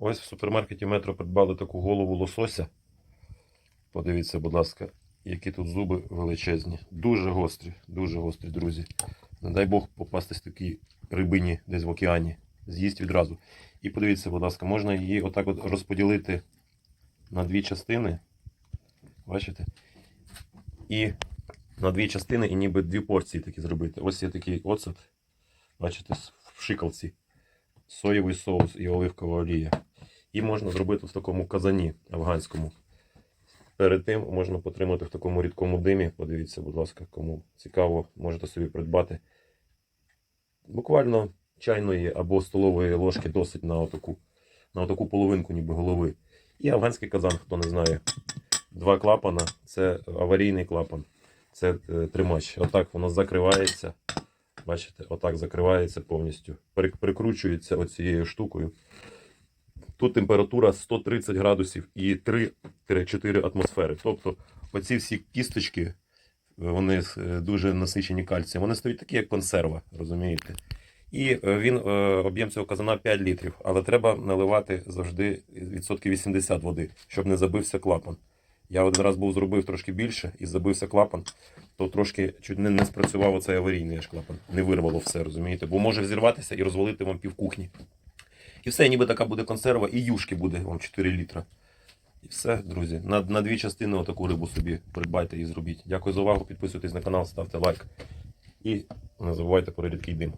Ось в супермаркеті Метро придбали таку голову лосося. Подивіться, будь ласка, які тут зуби величезні. Дуже гострі, дуже гострі, друзі. Не дай Бог попастись такій рибині десь в океані. З'їсть відразу. І подивіться, будь ласка, можна її отак от розподілити на дві частини. Бачите? І на дві частини, і ніби дві порції такі зробити. Ось є такий оцет. Бачите, в шикалці. Соєвий соус і оливкова олія. І можна зробити в такому казані афганському. Перед тим можна потримати в такому рідкому димі. Подивіться, будь ласка, кому цікаво, можете собі придбати. Буквально чайної або столової ложки досить на отаку, на отаку половинку, ніби голови. І афганський казан, хто не знає. Два клапана це аварійний клапан. Це е, тримач. Отак воно закривається. Бачите, отак закривається повністю. Прикручується оцією штукою. Тут температура 130 градусів і 3-4 атмосфери. Тобто оці всі кісточки, вони е, дуже насичені кальцієм. Вони стають такі, як консерва, розумієте? І е, він, е, об'єм цього казана 5 літрів, але треба наливати завжди відсотків 80 води, щоб не забився клапан. Я один раз був зробив трошки більше і забився клапан, то трошки чуть не, не спрацював оцей аварійний аж клапан. Не вирвало все, розумієте? Бо може взірватися і розвалити вам пів кухні. І все, ніби така буде консерва, і юшки буде вам 4 літра. І все, друзі. На, на дві частини отаку рибу собі придбайте і зробіть. Дякую за увагу. Підписуйтесь на канал, ставте лайк. І не забувайте про рідкий дим.